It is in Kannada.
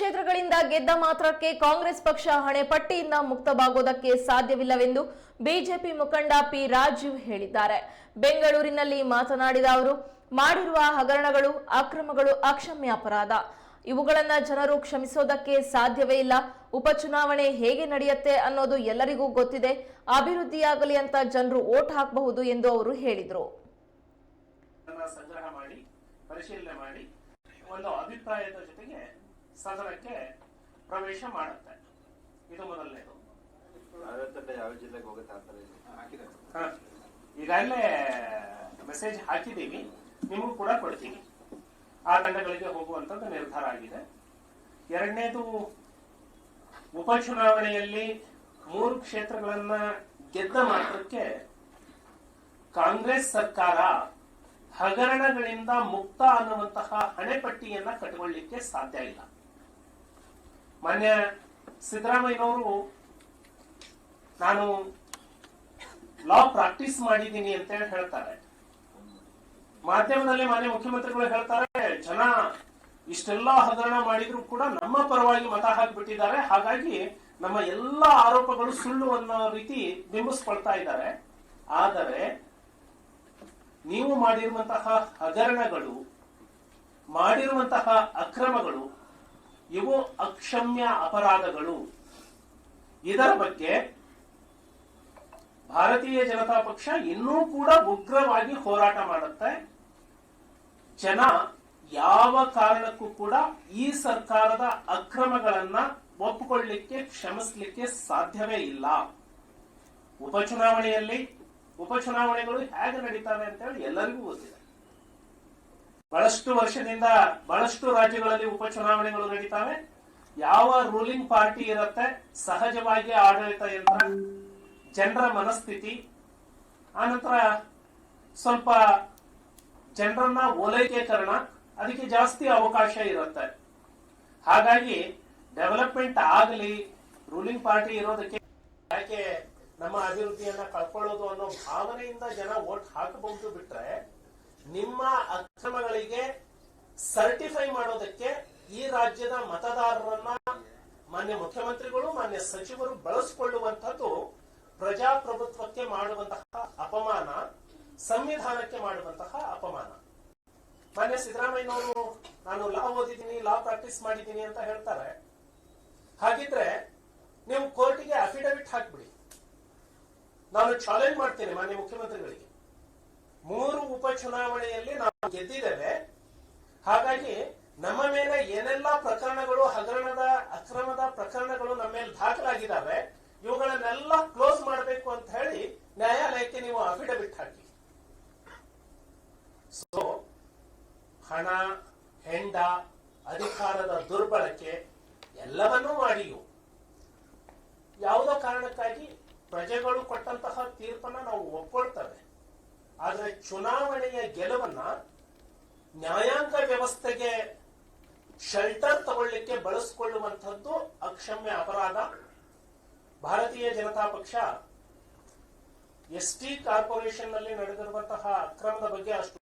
ಕ್ಷೇತ್ರಗಳಿಂದ ಗೆದ್ದ ಮಾತ್ರಕ್ಕೆ ಕಾಂಗ್ರೆಸ್ ಪಕ್ಷ ಹಣೆಪಟ್ಟಿಯಿಂದ ಮುಕ್ತವಾಗುವುದಕ್ಕೆ ಸಾಧ್ಯವಿಲ್ಲವೆಂದು ಬಿಜೆಪಿ ಮುಖಂಡ ಪಿ ರಾಜೀವ್ ಹೇಳಿದ್ದಾರೆ. ಬೆಂಗಳೂರಿನಲ್ಲಿ ಮಾತನಾಡಿದ ಅವರು, ಮಾಡಿರುವ ಹಗರಣಗಳು, ಅಕ್ರಮಗಳು ಅಕ್ಷಮ್ಯ ಅಪರಾಧ. ಇವುಗಳನ್ನ ಜನರು ಕ್ಷಮಿಸೋದಕ್ಕೆ ಸಾಧ್ಯವೇ ಇಲ್ಲ. ಉಪಚುನಾವಣೆ ಹೇಗೆ ನಡೆಯುತ್ತೆ ಅನ್ನೋದು ಎಲ್ಲರಿಗೂ ಗೊತ್ತಿದೆ. ಅಭಿವೃದ್ಧಿಯಾಗಲಿ ಅಂತ ಜನರು ಓಟ್ ಹಾಕಬಹುದು ಎಂದು ಅವರು ಹೇಳಿದರು. ಪರಿಶೀಲನೆ ಮಾಡಿ, ಒಂದು ಅಭಿಪ್ರಾಯದ ಜೊತೆಗೆ ಸದನಕ್ಕೆ ಪ್ರವೇಶ ಮಾಡುತ್ತೆ. ಇದು ಮೊದಲನೇದು. ಯಾವ ಜಿಲ್ಲೆಗೆ ಹೋಗುತ್ತೆ ಈಗಾಗಲೇ ಮೆಸೇಜ್ ಹಾಕಿದ್ದೀವಿ ನಿಮಗೂ ಕೂಡ ಕೊಡ್ತೀನಿ. ಆ ತಂಡಗಳಿಗೆ ಹೋಗುವಂತದ್ದು ನಿರ್ಧಾರ ಆಗಿದೆ. ಎರಡನೇದು ಉಪಚುನಾವಣೆಯಲ್ಲಿ ಮೂರು ಕ್ಷೇತ್ರಗಳನ್ನ ಗೆದ್ದ ಮಾತ್ರಕ್ಕೆ ಕಾಂಗ್ರೆಸ್ ಸರ್ಕಾರ ಹಗರಣಗಳಿಂದ ಮುಕ್ತ ಅನ್ನುವಂತಹ ಹಣೆಪಟ್ಟಿಯನ್ನ ಕಟ್ಟಿಕೊಳ್ಳಿಕ್ಕೆ ಸಾಧ್ಯ ಇಲ್ಲ. ಮಾನ್ಯ ಸಿದ್ದರಾಮಯ್ಯನವರು, ನಾನು ಲಾ ಪ್ರಾಕ್ಟೀಸ್ ಮಾಡಿದ್ದೀನಿ ಅಂತ ಹೇಳಿ ಹೇಳ್ತಾರೆ. ಮಾಧ್ಯಮದಲ್ಲಿ ಮಾನ್ಯ ಮುಖ್ಯಮಂತ್ರಿಗಳು ಹೇಳ್ತಾರೆ, ಜನ ಇಷ್ಟೆಲ್ಲ ಹಗರಣ ಮಾಡಿದ್ರು ಕೂಡ ನಮ್ಮ ಪರವಾಗಿ ಮತ ಹಾಕಿಬಿಟ್ಟಿದ್ದಾರೆ. ಹಾಗಾಗಿ ನಮ್ಮ ಎಲ್ಲ ಆರೋಪಗಳು ಸುಳ್ಳು ಅನ್ನೋ ರೀತಿ ಬಿಂಬಿಸ್ಕೊಳ್ತಾ ಇದ್ದಾರೆ. ಆದರೆ ನೀವು ಮಾಡಿರುವಂತಹ ಹಗರಣಗಳು, ಮಾಡಿರುವಂತಹ ಅಕ್ರಮಗಳು ಇವು ಅಕ್ಷಮ್ಯ ಅಪರಾಧಗಳು. ಇದರ ಬಗ್ಗೆ ಭಾರತೀಯ ಜನತಾ ಪಕ್ಷ ಇನ್ನೂ ಕೂಡ ಉಗ್ರವಾಗಿ ಹೋರಾಟ ಮಾಡುತ್ತೆ. ಜನ ಯಾವ ಕಾರಣಕ್ಕೂ ಕೂಡ ಈ ಸರ್ಕಾರದ ಅಕ್ರಮಗಳನ್ನ ಒಪ್ಪಿಕೊಳ್ಳಿಕ್ಕೆ, ಕ್ಷಮಿಸಲಿಕ್ಕೆ ಸಾಧ್ಯವೇ ಇಲ್ಲ. ಉಪಚುನಾವಣೆಯಲ್ಲಿ, ಉಪಚುನಾವಣೆಗಳು ಹೇಗೆ ನಡೀತವೆ ಅಂತ ಹೇಳಿ ಎಲ್ಲರಿಗೂ ಗೊತ್ತಿದೆ. ಬಹಳಷ್ಟು ವರ್ಷದಿಂದ ಬಹಳಷ್ಟು ರಾಜ್ಯಗಳಲ್ಲಿ ಉಪಚುನಾವಣೆಗಳು ನಡೀತಾವೆ. ಯಾವ ರೂಲಿಂಗ್ ಪಾರ್ಟಿ ಇರುತ್ತೆ, ಸಹಜವಾಗಿ ಆಡಳಿತ ಯಂತ್ರ, ಜನರ ಮನಸ್ಥಿತಿ ಆನಂತರ ಸ್ವಲ್ಪ ಜನರನ್ನ ಓಲೈಕೆಕರಣ, ಅದಕ್ಕೆ ಜಾಸ್ತಿ ಅವಕಾಶ ಇರುತ್ತೆ. ಹಾಗಾಗಿ ಡೆವಲಪ್ಮೆಂಟ್ ಆಗಲಿ ರೂಲಿಂಗ್ ಪಾರ್ಟಿ ಇರೋದಕ್ಕೆ ಯಾಕೆ ನಮ್ಮ ಅಭಿವೃದ್ಧಿಯನ್ನ ಕಳ್ಕೊಳ್ಳೋದು ಅನ್ನೋ ಭಾವನೆಯಿಂದ ಜನ ವೋಟ್ ಹಾಕಬಹುದು ಬಿಟ್ರೆ, ನಿಮ್ಮ ಅಕ್ರಮಗಳಿಗೆ ಸರ್ಟಿಫೈ ಮಾಡೋದಕ್ಕೆ ಈ ರಾಜ್ಯದ ಮತದಾರರನ್ನ ಮಾನ್ಯ ಮುಖ್ಯಮಂತ್ರಿಗಳು, ಮಾನ್ಯ ಸಚಿವರು ಬಳಸಿಕೊಳ್ಳುವಂತದ್ದು ಪ್ರಜಾಪ್ರಭುತ್ವಕ್ಕೆ ಮಾಡುವಂತಹ ಅಪಮಾನ, ಸಂವಿಧಾನಕ್ಕೆ ಮಾಡುವಂತಹ ಅಪಮಾನ. ಮಾನ್ಯ ಸಿದ್ದರಾಮಯ್ಯನವರು, ನಾನು ಲಾ ಓದಿದ್ದೀನಿ ಲಾ ಪ್ರಾಕ್ಟೀಸ್ ಮಾಡಿದ್ದೀನಿ ಅಂತ ಹೇಳ್ತಾರೆ. ಹಾಗಿದ್ರೆ ನೀವು ಕೋರ್ಟಿಗೆ ಅಫಿಡವಿಟ್ ಹಾಕ್ಬಿಡಿ. ನಾನು ಚಾಲೆಂಜ್ ಮಾಡ್ತೇನೆ ಮಾನ್ಯ ಮುಖ್ಯಮಂತ್ರಿಗಳಿಗೆ. ಮೂರು ಉಪಚುನಾವಣೆಯಲ್ಲಿ ನಾವು ಗೆದ್ದಿದ್ದೇವೆ. ಹಾಗಾಗಿ ನಮ್ಮ ಮೇಲೆ ಏನೆಲ್ಲ ಪ್ರಕರಣಗಳು, ಹಗರಣದ, ಅಕ್ರಮದ ಪ್ರಕರಣಗಳು ನಮ್ಮ ಮೇಲೆ ದಾಖಲಾಗಿದ್ದಾವೆ, ಇವುಗಳನ್ನೆಲ್ಲ ಕ್ಲೋಸ್ ಮಾಡಬೇಕು ಅಂತ ಹೇಳಿ ನ್ಯಾಯಾಲಯಕ್ಕೆ ನೀವು ಅಫಿಡವಿಟ್ ಹಾಕಿ. ಸೊ ಹಣ, ಹೆಂಡ, ಅಧಿಕಾರದ ದುರ್ಬಳಕೆ ಎಲ್ಲವನ್ನೂ ಮಾಡಿಯು ಯಾವುದೋ ಕಾರಣಕ್ಕಾಗಿ ಪ್ರಜೆಗಳು ಕೊಟ್ಟಂತಹ ತೀರ್ಪನ್ನ ನಾವು ಒಪ್ಕೊಳ್ತೇವೆ. ಆದರೆ ಚುನಾವಣೆಯ ಗೆಲುವನ್ನ ನ್ಯಾಯಾಂಗ ವ್ಯವಸ್ಥೆಗೆ ಶೆಲ್ಟರ್ ತಗೊಳ್ಳಿಕ್ಕೆ ಬಳಸಿಕೊಳ್ಳುವಂಥದ್ದು ಅಕ್ಷಮ್ಯ ಅಪರಾಧ. ಭಾರತೀಯ ಜನತಾ ಪಕ್ಷ ಎಸ್ ಟಿ ಕಾರ್ಪೊರೇಷನ್ನಲ್ಲಿ ನಡೆದಿರುವಂತಹ ಅಕ್ರಮದ ಬಗ್ಗೆ ಅಷ್ಟು